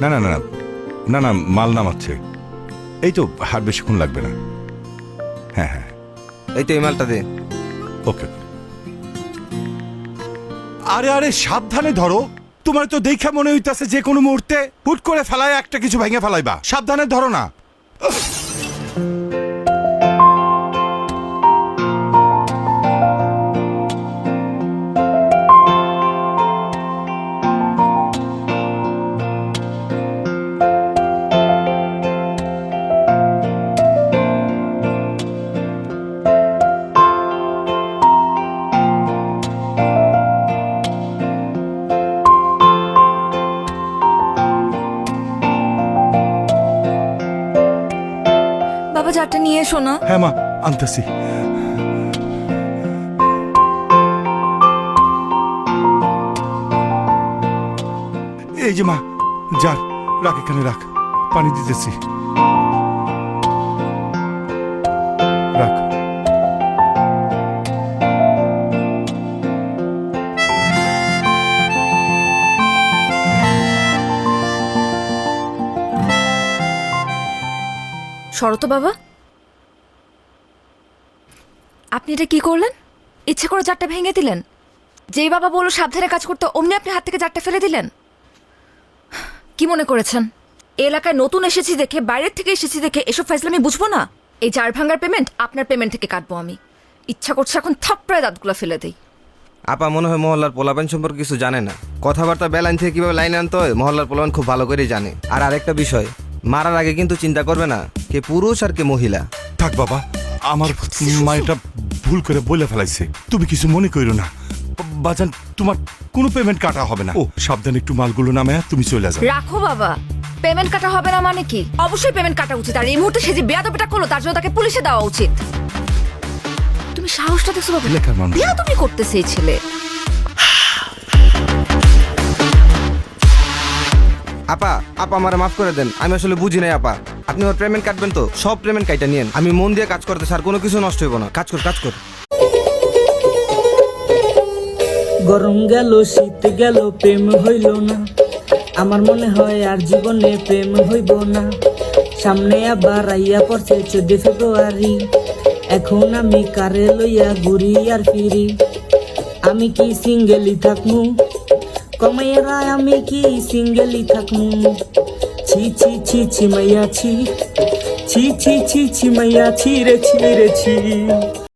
না না না না না না মাল নামাচ্ছে। এই তো হার বেশিক্ষণ লাগবে না। হ্যাঁ হ্যাঁ। এই তো এই মালটা দে। ওকে। আরে আরে সাবধানে ধরো। তোমার তো দেখা মনে হইতাছে যে কোনো মুহূর্তে হুট করে ফেলায় একটা কিছু ভেঙে ফেলাইবা। সাবধানে ধরো না। বাবা চারটা নিয়ে এসো না। হ্যাঁ মা আনতেছি। এই যে মা যার রাখ এখানে রাখ। পানি দিতেছি। রাখ। শরত বাবা? আপনি এটা কি করলেন? ইচ্ছে করে চারটা ভেঙে দিলেন। যেই বাবা বলল সাবধানে কাজ করতে অমনি আপনি হাত থেকে চারটা ফেলে দিলেন। কি মনে করেছেন? এই এলাকায় নতুন এসেছি দেখে বাইরের থেকে এসেছি দেখে এসব ফেসলে আমি বুঝব না? এই চার ভাঙার পেমেন্ট আপনার পেমেন্ট থেকে কাটবো আমি। ইচ্ছা করছে এখন থাপ্পড়ায় দাঁতগুলো ফেলে দিই। আপা মনে হয় মহল্লার পোলাপান সম্পর্কে কিছু জানে না। কথাবার্তা বেলাইন থেকে কীভাবে লাইন আনতে হয় মহল্লার পোলাপান খুব ভালো করেই জানে। আর আরেকটা বিষয় মারার আগে কিন্তু চিন্তা করবে না কে পুরুষ আর কে মহিলা। থাক বাবা আমার মা এটা ভুল করে বলে ফেলাইছে। তুমি কিছু মনে করো না। বাজান তোমার কোনো পেমেন্ট কাটা হবে না। ও। সাবধানে একটু মালগুলো নামে তুমি চলে যাও। রাখো বাবা। পেমেন্ট কাটা হবে না মানে কি? অবশ্যই পেমেন্ট কাটা উচিত। আর এই মুহূর্তে সে যে বেয়াদবিটা করল তার জন্য তাকে পুলিশে দেওয়া উচিত। তুমি সাহসটা দেখছ বাবা? লেখার মানুষ। বেয়াদবি করতেছে এই ছেলে। আপা আপা আমার মাফ করে দেন, আমি আসলে বুঝি নাই আপা। আপনি ওর পেমেন্ট কাটবেন তো, সব পেমেন্ট কাইটা নিয়েন। আমি মন দিয়ে কাজ করতে স্যার কোনো কিছু নষ্ট হইব না। কাজ কর কাজ কর। গরম গেল, শীত গেল, প্রেম হইল না। আমার মনে হয় আর জীবনে প্রেম হইব না। সামনে আবার আইয়া পড়ছে চোদ্দ ফেব্রুয়ারি। এখন আমি কারে লইয়া ঘুরি আর ফিরি? আমি কি সিঙ্গেলি থাকমু? কমাইয়ারা আমি কি সিঙ্গেলি থাকমু ছি ছি ছি ছি মাইয়া ছি ছি ছি ছি ছি মাইয়া ছি রে ছি রে ছি